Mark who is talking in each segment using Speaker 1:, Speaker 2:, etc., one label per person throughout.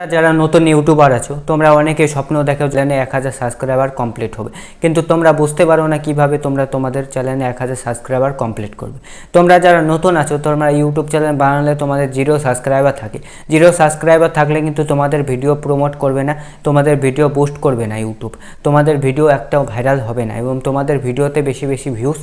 Speaker 1: যারা নতুন ইউটিউবার আছো, তোমরা অনেকে স্বপ্ন দেখো চ্যানেলে এক হাজার সাবস্ক্রাইবার কমপ্লিট হবে। কিন্তু তোমরা বুঝতে পারো না কীভাবে তোমরা তোমাদের চ্যানেলে এক হাজার সাবস্ক্রাইবার কমপ্লিট করবে। তোমরা যারা নতুন আছো, তোমরা ইউটিউব চ্যানেল বানালে তোমাদের জিরো সাবস্ক্রাইবার থাকে। জিরো সাবস্ক্রাইবার থাকলে কিন্তু তোমাদের ভিডিও প্রমোট করবে না, তোমাদের ভিডিও বুস্ট করবে না ইউটিউব। তোমাদের ভিডিও একটাও ভাইরাল হবে না এবং তোমাদের ভিডিওতে বেশি বেশি ভিউজ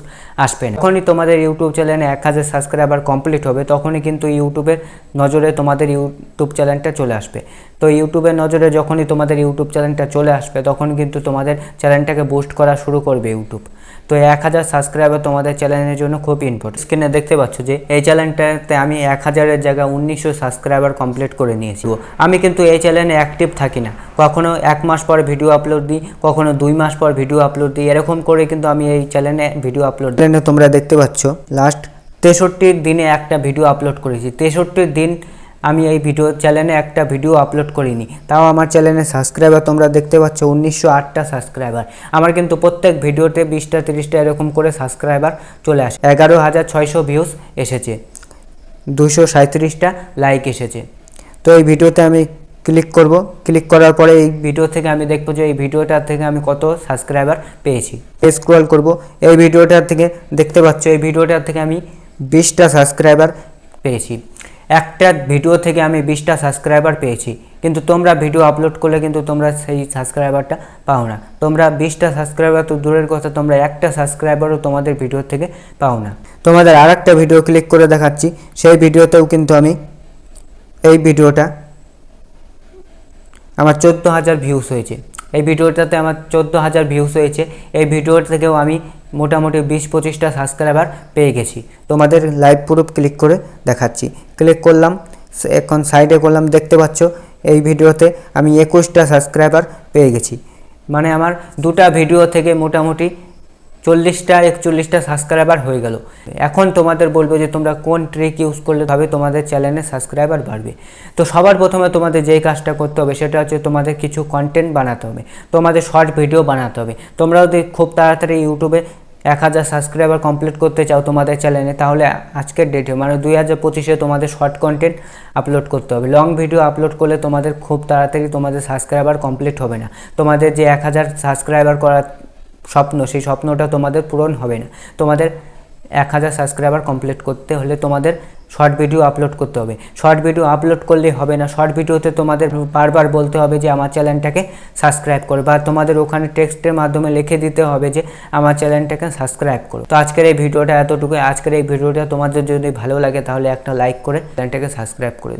Speaker 1: আসবে না। যখনই তোমাদের ইউটিউব চ্যানেলে এক হাজার সাবস্ক্রাইবার কমপ্লিট হবে, তখনই কিন্তু ইউটিউবের নজরে তোমাদের ইউটিউব চ্যানেলটা চলে আসবে। তো ইউটিউবের নজরে যখনই তোমাদের ইউটিউব চ্যানেলটা চলে আসবে তখন কিন্তু তোমাদের চ্যানেলটাকে বুস্ট করা শুরু করবে ইউটিউব। তো এক হাজার সাবস্ক্রাইবার তোমাদের চ্যানেলের জন্য খুব ইম্পর্টেন্ট স্ক্রিনে দেখতে পাচ্ছ যে এই চ্যানেলটাতে আমি এক হাজারের জায়গায় উনিশশো সাবস্ক্রাইবার কমপ্লিট করে নিয়েছি। আমি কিন্তু এই চ্যানেলে অ্যাক্টিভ থাকি না। কখনো এক মাস পর ভিডিও আপলোড দিই কখনো দুই মাস পর ভিডিও আপলোড দিই এরকম করে কিন্তু আমি এই চ্যানেলে ভিডিও আপলোড তোমরা দেখতে পাচ্ছ লাস্ট তেষট্টির দিনে একটা ভিডিও আপলোড করেছি। তেষট্টির দিন আমি এই ভিডিও চ্যানেলে একটা ভিডিও আপলোড করিনি। তাও আমার চ্যানেলে সাবস্ক্রাইবার তোমরা দেখতে পাচ্ছ, উনিশশো আটটা সাবস্ক্রাইবার আমার কিন্তু প্রত্যেক ভিডিওতে বিশটা, তিরিশটা এরকম করে সাবস্ক্রাইবার চলে আসে। এগারো হাজার ছয়শো ভিউজ এসেছে। দুশো সাঁত্রিশটা লাইক এসেছে। তো এই ভিডিওতে আমি ক্লিক করব। ক্লিক করার পরে এই ভিডিও থেকে আমি দেখব যে এই ভিডিওটার থেকে আমি কত সাবস্ক্রাইবার পেয়েছি। স্ক্রল করব। এই ভিডিওটার থেকে দেখতে পাচ্ছ, এই ভিডিওটার থেকে আমি বিশটা সাবস্ক্রাইবার পেয়েছি। একটা ভিডিও থেকে আমি বিশটা সাবস্ক্রাইবার পেয়েছি। কিন্তু তোমরা ভিডিও আপলোড করলে কিন্তু তোমরা সেই সাবস্ক্রাইবারটা পাও না। তোমরা বিশটা সাবস্ক্রাইবার তো দূরের কথা, তোমরা একটা সাবস্ক্রাইবারও তোমাদের ভিডিও থেকে পাও না। তোমাদের আর একটা ভিডিও ক্লিক করে দেখাচ্ছি। সেই ভিডিওতেও কিন্তু আমি এই ভিডিওটা আমার চোদ্দ হাজার ভিউস হয়েছে। এই ভিডিওটাতে আমার চোদ্দ হাজার ভিউস হয়েছে। এই ভিডিওর থেকেও আমি মোটামুটি বিশ পঁচিশটা সাবস্ক্রাইবার পেয়ে গেছি। তোমাদের লাইভ প্রুফ ক্লিক করে দেখাচ্ছি। ক্লিক করলাম এখন সাইডে করলাম, দেখতে পাচ্ছ, এই ভিডিওতে আমি একুশটা সাবস্ক্রাইবার পেয়ে গেছি। মানে আমার দুটা ভিডিও থেকে মোটামুটি চল্লিশটা, একচল্লিশটা সাবস্ক্রাইবার হয়ে গেল। এখন তোমাদের বলব যে তোমরা কোন ট্রিক ইউজ করলে ভাবে তোমাদের চ্যানেলে সাবস্ক্রাইবার বাড়বে। তো সবার প্রথমে তোমাদের যেই কাজটা করতে হবে সেটা হচ্ছে তোমাদের কিছু কন্টেন্ট বানাতে হবে। তোমাদের শর্ট ভিডিও বানাতে হবে। তোমরা যদি খুব তাড়াতাড়ি ইউটিউবে এক হাজার সাবস্ক্রাইবার কমপ্লিট করতে চাও তোমাদের চ্যানেলে তাহলে আজকের ডেটে মানে দুই হাজার পঁচিশে তোমাদের শর্ট কন্টেন্ট আপলোড করতে হবে। লং ভিডিও আপলোড করলে তোমাদের খুব তাড়াতাড়ি তোমাদের সাবস্ক্রাইবার কমপ্লিট হবে না। তোমাদের যে এক হাজার সাবস্ক্রাইবার করার স্বপ্ন, সেই স্বপ্নটা তোমাদের পূরণ হবে না। তোমাদের এক হাজার সাবস্ক্রাইবার কমপ্লিট করতে হলে তোমাদের শর্ট ভিডিও আপলোড করতে হবে। শর্ট ভিডিও আপলোড করলে হবে না। শর্ট ভিডিওতে তোমাদের বারবার বলতে হবে যে, আমার চ্যানেলটাকে সাবস্ক্রাইব করো। বা তোমাদের ওখানে টেক্সটের মাধ্যমে লিখে দিতে হবে যে, আমার চ্যানেলটাকে সাবস্ক্রাইব করো। তো আজকের এই ভিডিওটা এতটুকু আজকের এই ভিডিওটা তোমাদের যদি ভালো লাগে, তাহলে একটা লাইক করে চ্যানেলটাকে সাবস্ক্রাইব করে।